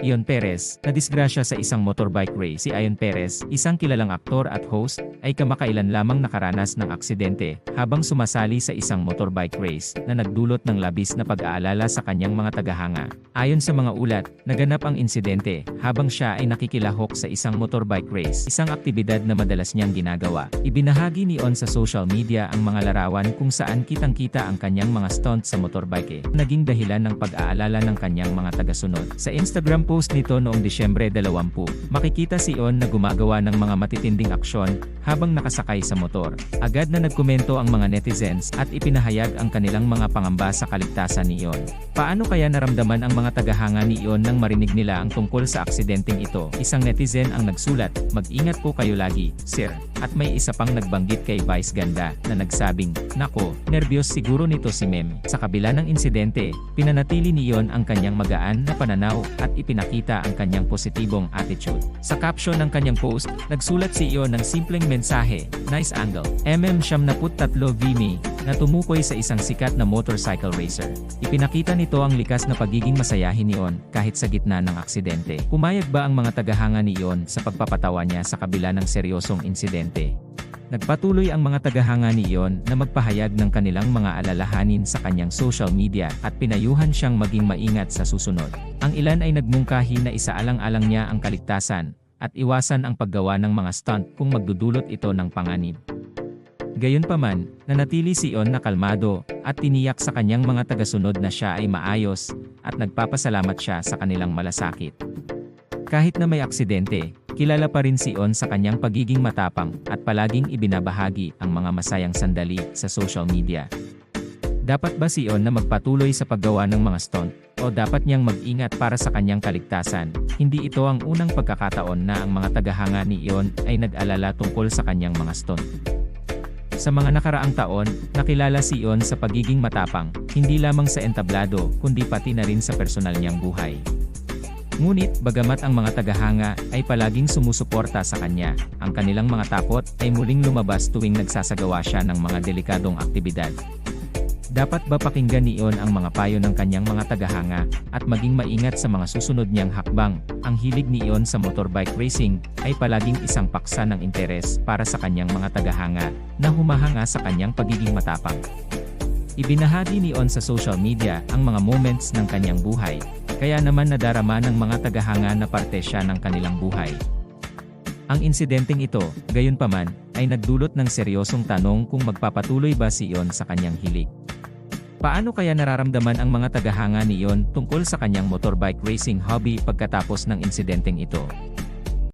Ion Perez, na disgrasya sa isang motorbike race. Si Ion Perez, isang kilalang aktor at host, ay kamakailan lamang nakaranas ng aksidente habang sumasali sa isang motorbike race na nagdulot ng labis na pag-aalala sa kanyang mga tagahanga. Ayon sa mga ulat, naganap ang insidente habang siya ay nakikilahok sa isang motorbike race, isang aktibidad na madalas niyang ginagawa. Ibinahagi ni On sa social media ang mga larawan kung saan kitang-kita ang kanyang mga stunts sa motorbike, naging dahilan ng pag-aalala ng kanyang mga tagasunod. Sa Instagram post nito noong Disyembre 20, makikita si On na gumagawa ng mga matitinding aksyon habang nakasakay sa motor. Agad na nagkomento ang mga netizens at ipinahayag ang kanilang mga pangamba sa kaligtasan ni On. Paano kaya naramdaman ang mga tagahanga ni On nang marinig nila ang tungkol sa aksidenteng ito? Isang netizen ang nagsulat, mag-ingat po kayo lagi, sir. At may isa pang nagbanggit kay Vice Ganda na nagsabing, Nako, nervyos siguro nito si Mem. Sa kabila ng insidente, pinanatili ni Yon ang kanyang magaan na pananaw at ipinakita ang kanyang positibong attitude. Sa caption ng kanyang post, nagsulat si Yon ng simpleng mensahe, Nice angle. MM 73 Vimy, na tumukoy sa isang sikat na motorcycle racer. Ipinakita nito ang likas na pagiging masayahin ni On kahit sa gitna ng aksidente. Pumayag ba ang mga tagahanga ni On sa pagpapatawa niya sa kabila ng seryosong insidente? Nagpatuloy ang mga tagahanga ni Ion na magpahayag ng kanilang mga alalahanin sa kanyang social media at pinayuhan siyang maging maingat sa susunod. Ang ilan ay nagmungkahi na isaalang-alang niya ang kaligtasan at iwasan ang paggawa ng mga stunt kung magdudulot ito ng panganib. Gayunpaman, nanatili si On na kalmado at tiniyak sa kanyang mga tagasunod na siya ay maayos at nagpapasalamat siya sa kanilang malasakit. Kahit na may aksidente, kilala pa rin si On sa kanyang pagiging matapang at palaging ibinabahagi ang mga masayang sandali sa social media. Dapat ba si On na magpatuloy sa paggawa ng mga stunt o dapat niyang mag-ingat para sa kanyang kaligtasan? Hindi ito ang unang pagkakataon na ang mga tagahanga ni Ion ay nag-alala tungkol sa kanyang mga stunt. Sa mga nakaraang taon, nakilala si Ion sa pagiging matapang, hindi lamang sa entablado, kundi pati na rin sa personal niyang buhay. Ngunit, bagamat ang mga tagahanga ay palaging sumusuporta sa kanya, ang kanilang mga takot ay muling lumabas tuwing nagsasagawa siya ng mga delikadong aktibidad. Dapat ba pakinggan ni On ang mga payo ng kanyang mga tagahanga at maging maingat sa mga susunod niyang hakbang? Ang hilig ni On sa motorbike racing ay palaging isang paksa ng interes para sa kanyang mga tagahanga na humahanga sa kanyang pagiging matapang. Ibinahagi ni On sa social media ang mga moments ng kanyang buhay, kaya naman nadarama ng mga tagahanga na parte siya ng kanilang buhay. Ang insidenteng ito, gayunpaman, ay nagdulot ng seryosong tanong kung magpapatuloy ba si Ion sa kanyang hilig. Paano kaya nararamdaman ang mga tagahanga ni Ion tungkol sa kanyang motorbike racing hobby pagkatapos ng insidenteng ito?